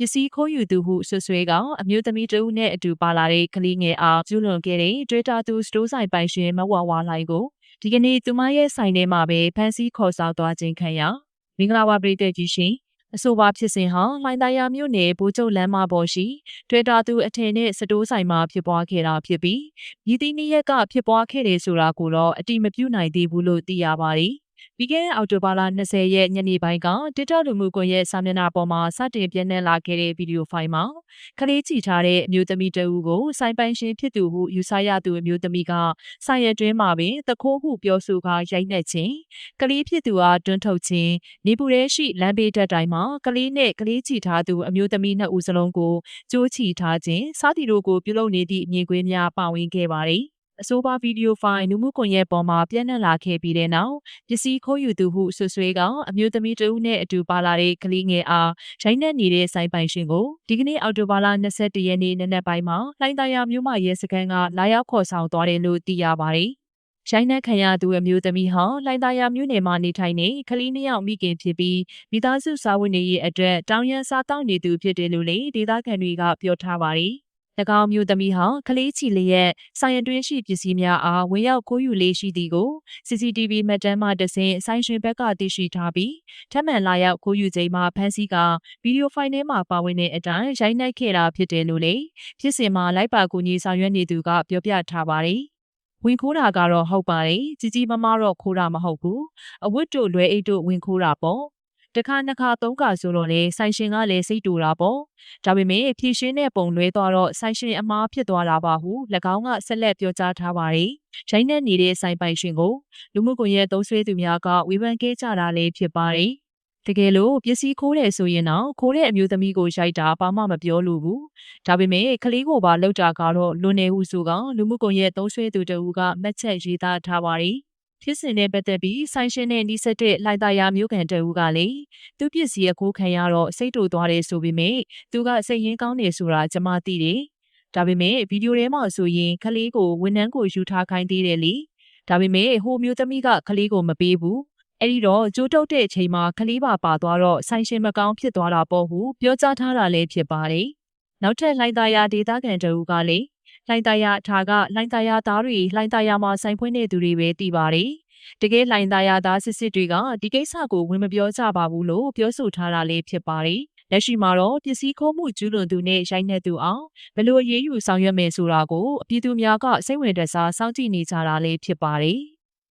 ပစ္စည်းခိုးယူသူဟုဆွဆွဲကအမျိုးသမီးတဦးနဲ့အတူပါလာတဲ့ကလေးငယ်အားကျူးလွန်ခဲ့တဲ့တွေ့တာသူစတိုးဆိုင်ပိုင်ရှင်မဝဝလိုင်ကိုဒီကနေ့သူမရဲ့ဆိုင်ထဲမှာပဲဖမ်းဆီးခေါ်ဆောင်သွားခြင်းခံရမင်္ဂလာပါပြည်သက်ကြီးရှင်အဆိုပါဖြစ်စဉ်ဟာလိုင်တရားမြို့နယ်ဘိုးကျုပ်လမ်းမပေါ်ရှိတွေ့တာသူအထင်နဲ့စတိုးဆိုင်မှာဖြစ်ပွားခဲ့တာဖြစ်ပြီးရည်သီးနည်းရက်ကဖြစ်ပွားခဲ့တယ်ဆိုတာကိုတော့အတိမပြုနိုင်သေးဘူးလို့သိရပါတယ် ပြီးခဲ့တဲ့အောက်တိုဘာလ20ရက်ညနေပိုင်းက TikTok လူမှုကွန်ရက်စာမျက်နှာပေါ်မှာစတင်ပြန့်နှံ့လာခဲ့တဲ့ဗီဒီယိုဖိုင်မှာကလေးချီထားတဲ့အမျိုးသမီးတဦးကိုစိုင်းပိုင်ရှင်ဖြစ်သူဟုယူဆရသူအမျိုးသမီးကဆိုင်ရတွင်းမှာပင်တခိုးဟုပြောဆိုကာရိုက်နှက်ခြင်းကလေးဖြစ်သူအားတွန်းထုတ်ခြင်းနေပူရဲရှိလမ်းဘေးတက်တိုင်းမှာကလေးနဲ့ကလေးချီထားသူအမျိုးသမီးနှစ်ဦးစလုံးကိုကြိုးချီထားခြင်းစားတီတို့ကိုပြုလုပ်နေသည့်အမြင်ကွင်းများပါဝင်ခဲ့ပါတယ် အဆိုပါဗီဒီယိုဖိုင်လူမှုကွန်ရက်ပေါ်မှာပြန့်နှံ့လာခဲ့ပြီးတဲ့နောက်ပစ္စည်းခိုးယူသူဟုဆွဆွဲကအမျိုးသမီးတဦးနဲ့အတူပါလာတဲ့ကလေးငယ်အားရိုင်းနှက်နေတဲ့ဆိုင်ပိုင်ရှင်ကိုဒီကနေ့အောက်တိုဘာလ22ရက်နေ့နနက်ပိုင်းမှာလှိုင်းသာယာမြို့မရဲစခန်းကလာရောက်ခေါ်ဆောင်သွားတယ်လို့သိရပါတယ်။ရိုင်းနှက်ခံရသူအမျိုးသမီးဟာလှိုင်းသာယာမြို့နယ်မှာနေထိုင်နေကလေးနှစ်ယောက်မိခင်ဖြစ်ပြီးမိသားစုစာဝင်နေရေးအတွက်တောင်ရန်စားတောက်နေသူဖြစ်တယ်လို့လည်းဒေသခံတွေကပြောထားပါတယ်။၎ င်းမျိုးသမီးဟာကလေးချီလျက်ဆိုင်ရတွင်းရှိပစ္စည်းများအားဝင်ရောက်ခိုးယူလေးရှိသည်ကို CCTV မှတ်တမ်းမှတဆင့်ဆိုင်ရှင်ဘက်ကသိရှိထားပြီးထပ်မံလာရောက်ခိုးယူချိန်မှာဖမ်းဆီးကဗီဒီယိုဖိုင်ထဲမှာပါဝင်တဲ့အတိုင်းရိုက်နှက်ခဲ့တာဖြစ်တယ်လို့လည်းဖြစ်စဉ်မှာလိုက်ပါကူညီဆောင်ရွက်နေသူကပြောပြထားပါတယ်။ဝင်ခိုးတာကတော့ဟုတ်ပါတယ်ကြီးကြီးမားမားတော့ခိုးတာမဟုတ်ဘူးအဝတ်တို့လွဲအိတ်တို့ဝင်ခိုးတာပေါ့ တစ်ခါနှစ်ခါသုံးခါဆိုတော့လေဆိုင်ရှင်ကလည်းစိတ်တူတာပေါ့ဒါပေမဲ့ဖြည့်ရှင်းတဲ့ပုံလွဲသွားတော့ဆိုင်ရှင်အမားဖြစ်သွားတာပါဟု၎င်းကဆက်လက်ပြောကြားထားပါတယ်ရိုင်းနှက်နေတဲ့ဆိုင်ပိုင်ရှင်ကိုလူမှုကွန်ရက်သုံးဆွဲသူများကဝေဖန်ခဲ့ကြတာလည်းဖြစ်ပါတယ်တကယ်လို့ပစ္စည်းခိုးတယ်ဆိုရင်တော့ခိုးတဲ့အမျိုးသမီးကိုရိုက်တာဘာမှမပြောလို့ဘူးဒါပေမဲ့ကလေးကိုပါလောက်တာကတော့လွန်နေဟုဆိုကလူမှုကွန်ရက်သုံးဆွဲသူတဦးကမှတ်ချက်ရေးသားထားပါတယ် ဖြစ်စဉ်နဲ့ပတ်သက်ပြီးဆိုင်ရှင်နဲ့နှိစက်တဲ့လိုက်တာယာမျိုးကန်တအူးကလေသူပစ္စည်းအခိုးခံရတော့စိတ်တူသွားတယ်ဆိုပေမဲ့သူကစိတ်ရင်းကောင်းတယ်ဆိုတာကျွန်မသိတယ်။ဒါပေမဲ့ဗီဒီယိုထဲမှာဆိုရင်ကလေးကိုဝန်နှန်းကိုယူထားခိုင်းသေးတယ်လေ။ဒါပေမဲ့ဟိုမျိုးသမီးကကလေးကိုမပေးဘူး။အဲ့ဒီတော့ကြိုးတုတ်တဲ့အချိန်မှာကလေးပါပါသွားတော့ဆိုင်ရှင်မကောင်းဖြစ်သွားတာပေါ့ဟုပြောကြားထားတာလည်းဖြစ်ပါတယ်။နောက်ထပ်လိုက်တာယာဒေတာကန်တအူးကလေ လှိုင်သာယာအထာကလှိုင်သာယာသားတွေလှိုင်သာယာမှာဆိုင်ဖွင့်နေသူတွေပဲတည်ပါတယ်။တကယ်လှိုင်သာယာသားစစ်စစ်တွေကဒီကိစ္စကိုဝင်မပြောကြပါဘူးလို့ပြောဆိုထားတာလေးဖြစ်ပါတယ်။လက်ရှိမှာတော့ပစ္စည်းခိုးမှုကျူးလွန်သူနဲ့ရိုက်နှက်သူအောင်ဘယ်လိုအရေးယူဆောင်ရွက်မယ်ဆိုတာကိုအပြည်သူများကစိတ်ဝင်တစားစောင့်ကြည့်နေကြတာလေးဖြစ်ပါတယ်။